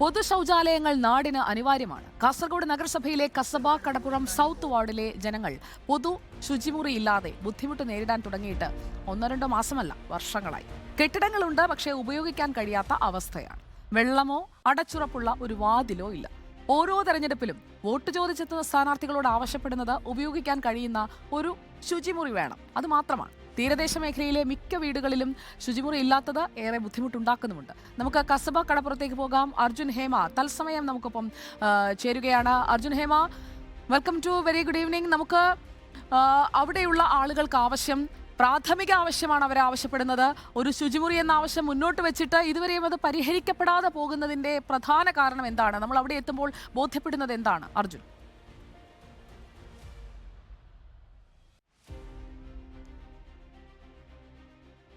പൊതു ശൗചാലയങ്ങൾ നാടിന് അനിവാര്യമാണ്. കാസർഗോഡ് നഗരസഭയിലെ കസബ കടപ്പുറം സൗത്ത് വാർഡിലെ ജനങ്ങൾ പൊതു ശുചിമുറി ഇല്ലാതെ ബുദ്ധിമുട്ട് നേരിടാൻ തുടങ്ങിയിട്ട് ഒന്നോ രണ്ടോ മാസമല്ല വർഷങ്ങളായി. കെട്ടിടങ്ങളുണ്ട് പക്ഷേ ഉപയോഗിക്കാൻ കഴിയാത്ത അവസ്ഥയാണ്. വെള്ളമോ അടച്ചുറപ്പുള്ള ഒരു വാതിലോ ഇല്ല. ഓരോ തെരഞ്ഞെടുപ്പിലും വോട്ട് ചോദിച്ചെത്തുന്ന സ്ഥാനാർത്ഥികളോട് ആവശ്യപ്പെടുന്നത് ഉപയോഗിക്കാൻ കഴിയുന്ന ഒരു ശുചിമുറി വേണം. അത് മാത്രമാണ്. തീരദേശ മേഖലയിലെ മിക്ക വീടുകളിലും ശുചിമുറി ഇല്ലാത്തത് ഏറെ ബുദ്ധിമുട്ടുണ്ടാക്കുന്നുമുണ്ട്. നമുക്ക് കസബ കടപ്പുറത്തേക്ക് പോകാം. അർജുൻ ഹേമ തത്സമയം നമുക്കൊപ്പം ചേരുകയാണ്. Arjun Hema welcome to very good evening നമുക്ക് അവിടെയുള്ള ആളുകൾക്ക് ആവശ്യം പ്രാഥമിക ആവശ്യമാണ് അവർ ആവശ്യപ്പെടുന്നത്. ഒരു ശുചിമുറി എന്ന ആവശ്യം മുന്നോട്ട് വെച്ചിട്ട് ഇതുവരെയും അത് പരിഹരിക്കപ്പെടാതെ പോകുന്നതിന്റെ പ്രധാന കാരണം എന്താണ്? നമ്മൾ അവിടെ എത്തുമ്പോൾ ബോധ്യപ്പെടുന്നത് എന്താണ്? Arjun.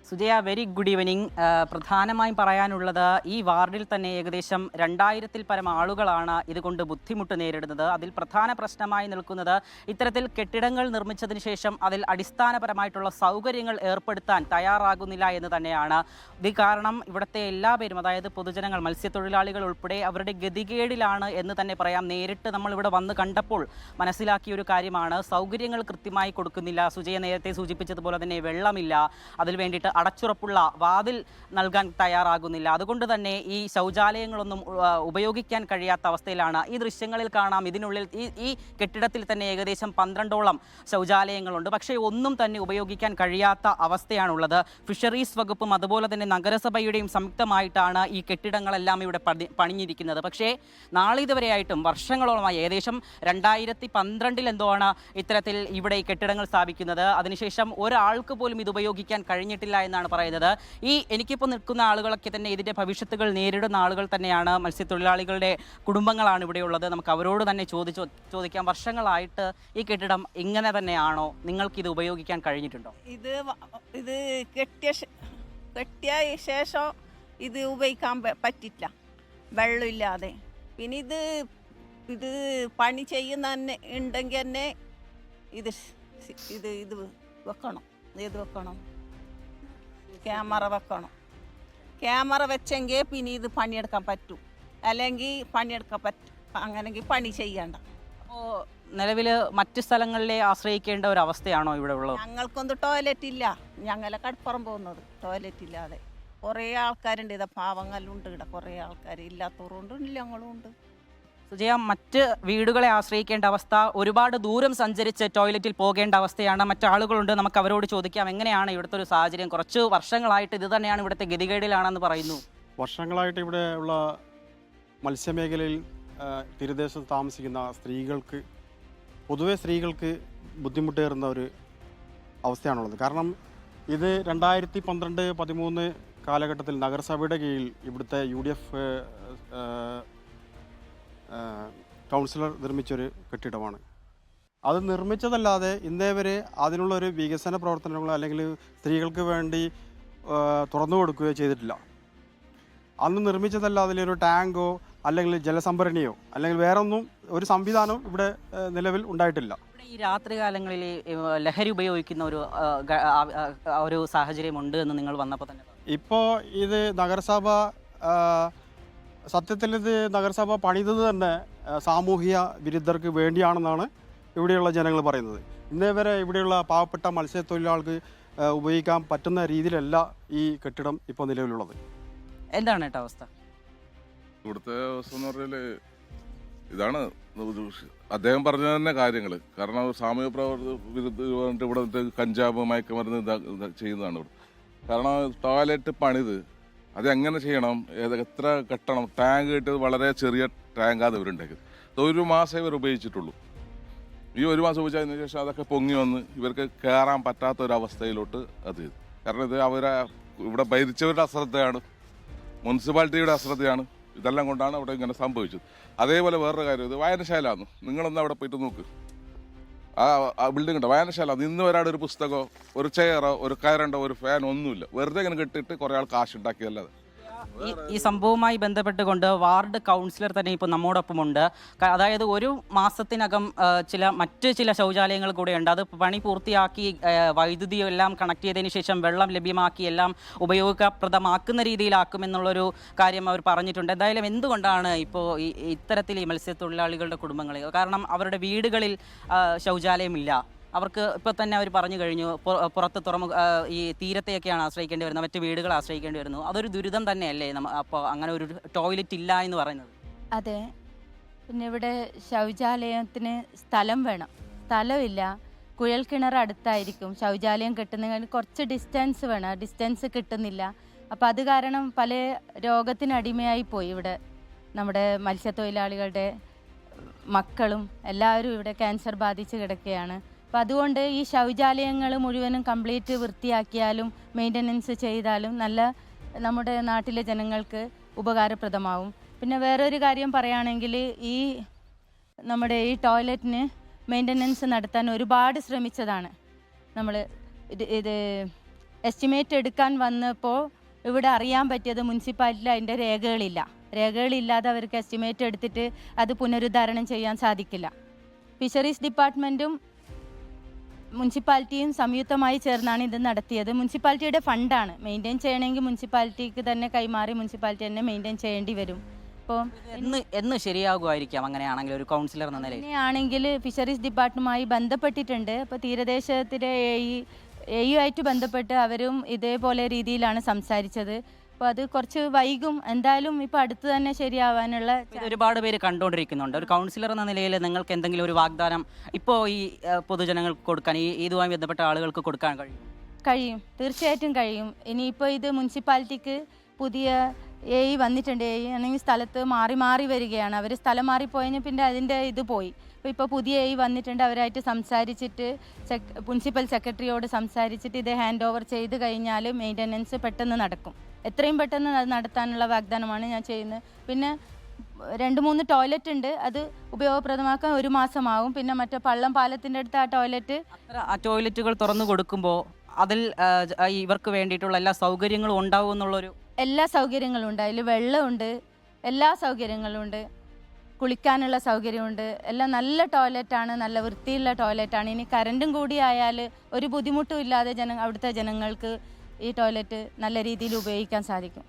Sujaya very good evening പ്രധാനമായും പറയാനുള്ളത് ഈ വാർഡിൽ തന്നെ ഏകദേശം രണ്ടായിരത്തിൽ പരം ആളുകളാണ് ഇതുകൊണ്ട് ബുദ്ധിമുട്ട് നേരിടുന്നത്. അതിൽ പ്രധാന പ്രശ്നമായി നിൽക്കുന്നത് ഇത്തരത്തിൽ കെട്ടിടങ്ങൾ നിർമ്മിച്ചതിന് ശേഷം അതിൽ അടിസ്ഥാനപരമായിട്ടുള്ള സൗകര്യങ്ങൾ ഏർപ്പെടുത്താൻ തയ്യാറാകുന്നില്ല എന്ന് തന്നെയാണ്. ഇത് കാരണം ഇവിടുത്തെ എല്ലാ പേരും അതായത് പൊതുജനങ്ങൾ മത്സ്യത്തൊഴിലാളികൾ ഉൾപ്പെടെ അവരുടെ ഗതികേടിലാണ് എന്ന് തന്നെ പറയാം. നേരിട്ട് നമ്മൾ ഇവിടെ വന്ന് കണ്ടപ്പോൾ മനസ്സിലാക്കിയ ഒരു കാര്യമാണ് സൗകര്യങ്ങൾ കൃത്യമായി കൊടുക്കുന്നില്ല. സുജയ നേരത്തെ സൂചിപ്പിച്ചതുപോലെ തന്നെ വെള്ളമില്ല. അതിൽ വേണ്ടിയിട്ട് അടച്ചുറപ്പുള്ള വാതിൽ നൽകാൻ തയ്യാറാകുന്നില്ല. അതുകൊണ്ട് തന്നെ ഈ ശൗചാലയങ്ങളൊന്നും ഉപയോഗിക്കാൻ കഴിയാത്ത അവസ്ഥയിലാണ്. ഈ ദൃശ്യങ്ങളിൽ കാണാം. ഇതിനുള്ളിൽ ഈ ഈ കെട്ടിടത്തിൽ തന്നെ ഏകദേശം പന്ത്രണ്ടോളം ശൗചാലയങ്ങളുണ്ട്. പക്ഷേ ഒന്നും തന്നെ ഉപയോഗിക്കാൻ കഴിയാത്ത അവസ്ഥയാണുള്ളത്. ഫിഷറീസ് വകുപ്പും അതുപോലെ തന്നെ നഗരസഭയുടെയും സംയുക്തമായിട്ടാണ് ഈ കെട്ടിടങ്ങളെല്ലാം ഇവിടെ പണി പണിഞ്ഞിരിക്കുന്നത്. പക്ഷേ നാളിതുവരെയായിട്ടും വർഷങ്ങളോളമായി ഏകദേശം രണ്ടായിരത്തി പന്ത്രണ്ടിൽ എന്തോ ആണ് ഇത്തരത്തിൽ ഇവിടെ ഈ കെട്ടിടങ്ങൾ സ്ഥാപിക്കുന്നത്. അതിനുശേഷം ഒരാൾക്ക് പോലും ഇത് ഉപയോഗിക്കാൻ കഴിഞ്ഞിട്ടില്ല എന്നാണ് പറയുന്നത്. ഈ എനിക്കിപ്പോൾ നിൽക്കുന്ന ആളുകളൊക്കെ തന്നെ ഇതിന്റെ ഭവിഷ്യത്തുകൾ നേരിടുന്ന ആളുകൾ തന്നെയാണ് മത്സ്യത്തൊഴിലാളികളുടെ കുടുംബങ്ങളാണ് ഇവിടെയുള്ളത് നമുക്ക് അവരോട് തന്നെ ചോദിച്ചു ചോദിക്കാം വർഷങ്ങളായിട്ട് ഈ കെട്ടിടം ഇങ്ങനെ തന്നെയാണോ? നിങ്ങൾക്ക് ഇത് ഉപയോഗിക്കാൻ കഴിഞ്ഞിട്ടുണ്ടോ? ഇത് ഇത് കെട്ടിയ കെട്ടിയ ശേഷം ഇത് ഉപയോഗിക്കാൻ പറ്റില്ല. വെള്ളമില്ലാതെ. പിന്നെ ഇത് ഇത് പണി ചെയ്യുന്ന തന്നെ ഉണ്ടെങ്കിൽ തന്നെ ഇത് ഇത് ഇത് വെക്കണം. ഇത് വെക്കണം. ക്യാമറ വെക്കണം. ക്യാമറ വെച്ചെങ്കിൽ പിന്നെ ഇത് പണിയെടുക്കാൻ പറ്റും. അല്ലെങ്കിൽ പണിയെടുക്കാൻ പറ്റും. അങ്ങനെങ്കിൽ പണി ചെയ്യണ്ട. അപ്പോൾ നിലവിൽ മറ്റ് സ്ഥലങ്ങളിലെ ആശ്രയിക്കേണ്ട ഒരു അവസ്ഥയാണോ ഇവിടെ ഉള്ളത്? ഞങ്ങൾക്കൊന്നും ടോയ്ലറ്റ് ഇല്ല ഞങ്ങളെ കടപ്പുറം പോകുന്നത്. ടോയ്ലറ്റ് ഇല്ലാതെ കുറേ ആൾക്കാരുണ്ട്. ഇതാ പാവങ്ങളുണ്ട് ഇവിടെ കുറേ ആൾക്കാർ ഇല്ലാത്തവരുണ്ട് ഞങ്ങളും ഉണ്ട്. സുജയ മറ്റ് വീടുകളെ ആശ്രയിക്കേണ്ട അവസ്ഥ ഒരുപാട് ദൂരം സഞ്ചരിച്ച് ടോയ്ലറ്റിൽ പോകേണ്ട അവസ്ഥയാണ്. മറ്റാളുകളുണ്ട് നമുക്ക് അവരോട് ചോദിക്കാം എങ്ങനെയാണ് ഇവിടുത്തെ ഒരു സാഹചര്യം? കുറച്ച് വർഷങ്ങളായിട്ട് ഇത് തന്നെയാണ് ഇവിടുത്തെ ഗതികേടിലാണെന്ന് പറയുന്നു. വർഷങ്ങളായിട്ട് ഇവിടെ ഉള്ള മത്സ്യമേഖലയിൽ തീരദേശത്ത് താമസിക്കുന്ന സ്ത്രീകൾക്ക് പൊതുവെ സ്ത്രീകൾക്ക് ബുദ്ധിമുട്ടേറുന്ന ഒരു അവസ്ഥയാണുള്ളത്. കാരണം ഇത് രണ്ടായിരത്തി പന്ത്രണ്ട് പതിമൂന്ന് കാലഘട്ടത്തിൽ നഗരസഭയുടെ കീഴിൽ ഇവിടുത്തെ യു ഡി എഫ് കൗൺസിലർ നിർമ്മിച്ചൊരു കെട്ടിടമാണ്. അത് നിർമ്മിച്ചതല്ലാതെ ഇന്നേ വരെ അതിനുള്ള ഒരു വികസന പ്രവർത്തനങ്ങളോ അല്ലെങ്കിൽ സ്ത്രീകൾക്ക് വേണ്ടി തുറന്നു കൊടുക്കുകയോ ചെയ്തിട്ടില്ല. അന്ന് നിർമ്മിച്ചതല്ലാതെ ഒരു ടാങ്കോ അല്ലെങ്കിൽ ജലസംഭരണിയോ അല്ലെങ്കിൽ വേറെ ഒന്നും ഒരു സംവിധാനവും ഇവിടെ നിലവിൽ ഉണ്ടായിട്ടില്ല. ഈ രാത്രികാലങ്ങളിൽ ലഹരി ഉപയോഗിക്കുന്ന ഒരു ഒരു സാഹചര്യമുണ്ട് എന്ന് നിങ്ങൾ വന്നപ്പോൾ തന്നെ. ഇപ്പോൾ ഇത് നഗരസഭ സത്യത്തിൽ ഇത് നഗരസഭ പണിതത് തന്നെ സാമൂഹിക വിരുദ്ധർക്ക് വേണ്ടിയാണെന്നാണ് ഇവിടെയുള്ള ജനങ്ങൾ പറയുന്നത്. ഇന്നേ വരെ ഇവിടെയുള്ള പാവപ്പെട്ട മത്സ്യത്തൊഴിലാളികൾക്ക് ഉപയോഗിക്കാൻ പറ്റുന്ന രീതിയിലല്ല ഈ കെട്ടിടം ഇപ്പോൾ നിലവിലുള്ളത്. എന്താണ് കേട്ടോ അവസ്ഥ? ഇവിടുത്തെ അവസ്ഥ എന്ന് പറഞ്ഞാൽ ഇതാണ് അദ്ദേഹം പറഞ്ഞ തന്നെ കാര്യങ്ങൾ കാരണം സാമൂഹ്യ പ്രവർത്തന വിരുദ്ധ ഇവിടെ കഞ്ചാവ് മയക്കുമരുന്ന് ചെയ്യുന്നതാണ് ഇവിടെ. കാരണം ടോയ്ലറ്റ് പണിത് അത് എങ്ങനെ ചെയ്യണം? ഏത് എത്ര കെട്ടണം? ടാങ്ക് കിട്ടിയത് വളരെ ചെറിയ ടാങ്കാണ് ഇവരുണ്ടാക്കിയത്. അത് ഒരു മാസമേ ഇവർ ഉപയോഗിച്ചിട്ടുള്ളൂ. ഈ ഒരു മാസം ഉപയോഗിച്ചതിന് ശേഷം അതൊക്കെ പൊങ്ങി വന്ന് ഇവർക്ക് കയറാൻ പറ്റാത്ത ഒരു അവസ്ഥയിലോട്ട് അത് ചെയ്തു. കാരണം ഇത് അവരെ ഇവിടെ ഭരിച്ചവരുടെ അശ്രദ്ധയാണ്. മുനിസിപ്പാലിറ്റിയുടെ അശ്രദ്ധയാണ്. ഇതെല്ലാം കൊണ്ടാണ് അവിടെ ഇങ്ങനെ സംഭവിച്ചത്. അതേപോലെ വേറൊരു കാര്യം ഇത് വായനശാലയാണ് നിങ്ങളൊന്ന് അവിടെ പോയിട്ട് നോക്ക്. ആ ബിൽഡിംഗ് ഉണ്ട്? വായനശാല. നിന്ന് ഒരാടെ ഒരു പുസ്തകമോ ഒരു ചെയറോ ഒരു കയറുണ്ടോ ഒരു ഫാനോ ഒന്നുമില്ല. വെറുതെ ഇങ്ങനെ കെട്ടിയിട്ട് കുറേ ആൾ കാശ് ഉണ്ടാക്കിയല്ലാതെ ഈ സംഭവവുമായി ബന്ധപ്പെട്ടുകൊണ്ട് വാർഡ് കൗൺസിലർ തന്നെ ഇപ്പോൾ നമ്മോടൊപ്പമുണ്ട്. അതായത് ഒരു മാസത്തിനകം ചില മറ്റ് ചില ശൗചാലയങ്ങൾ കൂടെയുണ്ട്. അത് പണി പൂർത്തിയാക്കി വൈദ്യുതി എല്ലാം കണക്ട് ചെയ്തതിന് ശേഷം വെള്ളം ലഭ്യമാക്കി എല്ലാം ഉപയോഗപ്രദമാക്കുന്ന രീതിയിലാക്കുമെന്നുള്ളൊരു കാര്യം അവർ പറഞ്ഞിട്ടുണ്ട്. എന്തായാലും എന്തുകൊണ്ടാണ് ഇപ്പോൾ ഈ ഇത്തരത്തിൽ ഈ മത്സ്യത്തൊഴിലാളികളുടെ കുടുംബങ്ങളിൽ കാരണം അവരുടെ വീടുകളിൽ ശൗചാലയമില്ല. അവർക്ക് ഇപ്പോൾ തന്നെ അവർ പറഞ്ഞു കഴിഞ്ഞു പുറത്ത് തുറമുഖ ഈ തീരത്തെയൊക്കെയാണ് ആശ്രയിക്കേണ്ടി വരുന്നത് മറ്റ് വീടുകൾ ആശ്രയിക്കേണ്ടി വരുന്നു. അതൊരു ദുരിതം തന്നെയല്ലേ നമ്മ അപ്പോൾ അങ്ങനെ ഒരു ടോയ്ലറ്റ് ഇല്ല എന്ന് പറയുന്നത്? അതെ. പിന്നെ ഇവിടെ ശൗചാലയത്തിന് സ്ഥലം വേണം. സ്ഥലമില്ല. കുഴൽക്കിണർ അടുത്തായിരിക്കും. ശൗചാലയം കിട്ടുന്നതിന് കുറച്ച് ഡിസ്റ്റൻസ് വേണം. ഡിസ്റ്റൻസ് കിട്ടുന്നില്ല. അപ്പോൾ അത് കാരണം പല രോഗത്തിന് അടിമയായി പോയി ഇവിടെ നമ്മുടെ മത്സ്യത്തൊഴിലാളികളുടെ മക്കളും എല്ലാവരും ഇവിടെ ക്യാൻസർ ബാധിച്ച് കിടക്കുകയാണ്. അപ്പം അതുകൊണ്ട് ഈ ശൗചാലയങ്ങൾ മുഴുവനും കംപ്ലീറ്റ് വൃത്തിയാക്കിയാലും മെയിന്റനൻസ് ചെയ്താലും നല്ല നമ്മുടെ നാട്ടിലെ ജനങ്ങൾക്ക് ഉപകാരപ്രദമാവും. പിന്നെ വേറൊരു കാര്യം പറയുകയാണെങ്കിൽ ഈ നമ്മുടെ ഈ ടോയ്ലറ്റിന് മെയിന്റനൻസ് നടത്താൻ ഒരുപാട് ശ്രമിച്ചതാണ്. നമ്മൾ ഇത് എസ്റ്റിമേറ്റ് എടുക്കാൻ വന്നപ്പോൾ ഇവിടെ അറിയാൻ പറ്റിയത് മുനിസിപ്പാലിറ്റിയിൽ അതിന്റെ രേഖകളില്ല. രേഖകളില്ലാതെ അവർക്ക് എസ്റ്റിമേറ്റ് എടുത്തിട്ട് അത് പുനരുദ്ധാരണം ചെയ്യാൻ സാധിക്കില്ല. ഫിഷറീസ് ഡിപ്പാർട്ട്മെന്റും മുനിസിപ്പാലിറ്റിയും സംയുക്തമായി ചേർന്നാണ് ഇത് നടത്തിയത്. മുനിസിപ്പാലിറ്റിയുടെ ഫണ്ടാണ്. മെയിന്റെയിൻ ചെയ്യണമെങ്കിൽ മുനിസിപ്പാലിറ്റിക്ക് തന്നെ കൈമാറി മുനിസിപ്പാലിറ്റി തന്നെ മെയിന്റെയിൻ ചെയ്യേണ്ടി വരും. ഇപ്പോൾ എന്ന് എന്ന് ശരിയാകുമായിരിക്കാം അങ്ങനെയാണെങ്കിൽ ഒരു കൗൺസിലർ എന്ന നിലയിൽ. അങ്ങനെയാണെങ്കിൽ ഫിഷറീസ് ഡിപ്പാർട്ട്മെന്റുമായി ബന്ധപ്പെട്ടിട്ടുണ്ട്. അപ്പോൾ തീരദേശത്തിലെ എ ആയിട്ട് ബന്ധപ്പെട്ട് അവരും ഇതേപോലെ രീതിയിലാണ് സംസാരിച്ചത്. അപ്പോൾ അത് കുറച്ച് വൈകും. എന്തായാലും ഇപ്പൊ അടുത്ത് തന്നെ ശരിയാവാനുള്ള ഒരുപാട് പേര് കണ്ടുകൊണ്ടിരിക്കുന്നുണ്ട് ഒരു കൗൺസിലർ എന്ന നിലയിൽ നിങ്ങൾക്ക് എന്തെങ്കിലും ഒരു വാഗ്ദാനം ഇപ്പോൾ ഈ പൊതുജനങ്ങൾക്ക് കൊടുക്കാൻ ഈ ഇതുമായി ബന്ധപ്പെട്ട ആളുകൾക്ക് കൊടുക്കാൻ കഴിയും? കഴിയും. തീർച്ചയായിട്ടും കഴിയും. ഇനിയിപ്പോൾ ഇത് മുനിസിപ്പാലിറ്റിക്ക് പുതിയ എ വന്നിട്ടുണ്ട്. എ ആണെങ്കിൽ സ്ഥലത്ത് മാറി മാറി വരികയാണ്. അവർ സ്ഥലം മാറിപ്പോയതിന് പിന്നെ അതിന്റെ ഇത് പോയി. അപ്പോൾ ഇപ്പോൾ പുതിയ എ വന്നിട്ടുണ്ട്. അവരായിട്ട് സംസാരിച്ചിട്ട് മുനിസിപ്പൽ സെക്രട്ടറിയോട് സംസാരിച്ചിട്ട് ഇത് ഹാൻഡ് ഓവർ ചെയ്ത് കഴിഞ്ഞാൽ മെയിന്റനൻസ് പെട്ടെന്ന് നടക്കും. എത്രയും പെട്ടെന്ന് അത് നടത്താനുള്ള വാഗ്ദാനമാണ് ഞാൻ ചെയ്യുന്നത്. പിന്നെ രണ്ട് മൂന്ന് ടോയ്ലറ്റ് ഉണ്ട്. അത് ഉപയോഗപ്രദമാക്കാൻ ഒരു മാസമാവും പിന്നെ മറ്റേ പള്ളം പാലത്തിന്റെ അടുത്ത് ആ ടോയ്ലറ്റ് ആ ടോയ്ലറ്റുകൾ തുറന്നു കൊടുക്കുമ്പോൾ അതിൽ ഇവർക്ക് വേണ്ടിയിട്ടുള്ള എല്ലാ സൗകര്യങ്ങളും ഉണ്ടാവും എന്നുള്ളൊരു എല്ലാ സൗകര്യങ്ങളും ഉണ്ട്. അതിൽ വെള്ളമുണ്ട്. എല്ലാ സൗകര്യങ്ങളും ഉണ്ട്. കുളിക്കാനുള്ള സൗകര്യമുണ്ട്. എല്ലാം നല്ല ടോയ്ലറ്റാണ് നല്ല വൃത്തിയുള്ള ടോയ്ലറ്റാണ് ഇനി കറണ്ടും കൂടി ആയാൽ ഒരു ബുദ്ധിമുട്ടും ഇല്ലാതെ ജന അവിടുത്തെ ജനങ്ങൾക്ക് ഈ ടോയ്ലറ്റ് നല്ല രീതിയിൽ ഉപയോഗിക്കാൻ സാധിക്കും.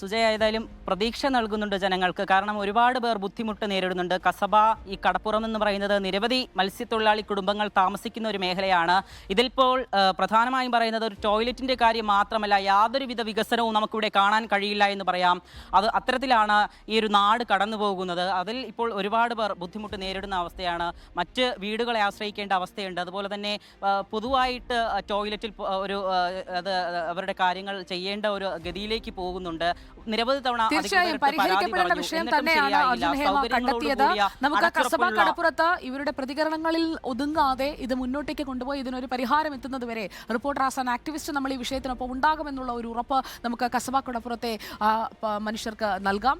സുജയ ഏതായാലും പ്രതീക്ഷ നൽകുന്നുണ്ട് ജനങ്ങൾക്ക്. കാരണം ഒരുപാട് പേർ ബുദ്ധിമുട്ട് നേരിടുന്നുണ്ട്. കസബ ഈ കടപ്പുറം എന്ന് പറയുന്നത് നിരവധി മത്സ്യത്തൊഴിലാളി കുടുംബങ്ങൾ താമസിക്കുന്ന ഒരു മേഖലയാണ്. ഇതിലിപ്പോൾ പ്രധാനമായും പറയുന്നത് ഒരു ടോയ്ലറ്റിന്റെ കാര്യം മാത്രമല്ല യാതൊരുവിധ വികസനവും നമുക്കിവിടെ കാണാൻ കഴിയില്ല എന്ന് പറയാം. അത് അത്തരത്തിലാണ് ഈ ഒരു നാട് കടന്നു പോകുന്നത് അതിൽ ഇപ്പോൾ ഒരുപാട് പേർ ബുദ്ധിമുട്ട് നേരിടുന്ന അവസ്ഥയാണ്. മറ്റ് വീടുകളെ ആശ്രയിക്കേണ്ട അവസ്ഥയുണ്ട്. അതുപോലെ തന്നെ പൊതുവായിട്ട് ടോയ്ലറ്റിൽ ഒരു അത് അവരുടെ കാര്യങ്ങൾ ചെയ്യേണ്ട ഒരു ഗതിയിലേക്ക് പോകുന്നുണ്ട്. നിരവധി തവണ തീർച്ചയായും പരിഹരിക്കപ്പെടേണ്ട വിഷയം തന്നെയാണ്. അർജുൻ ഹേമ കണ്ടെത്തിയത് നമുക്ക് കസബ കടപ്പുറത്ത് ഇവരുടെ പ്രതികരണങ്ങളിൽ ഒതുങ്ങാതെ ഇത് മുന്നോട്ടേക്ക് കൊണ്ടുപോയി ഇതിനൊരു പരിഹാരം എത്തുന്നത് വരെ റിപ്പോർട്ടർ ആസ് ആൻ ആക്ടിവിസ്റ്റ് നമ്മൾ ഈ വിഷയത്തിനൊപ്പം ഉണ്ടാകുമെന്നുള്ള ഒരു ഉറപ്പ് നമുക്ക് കസബ കടപ്പുറത്തെ മനുഷ്യർക്ക് നൽകാം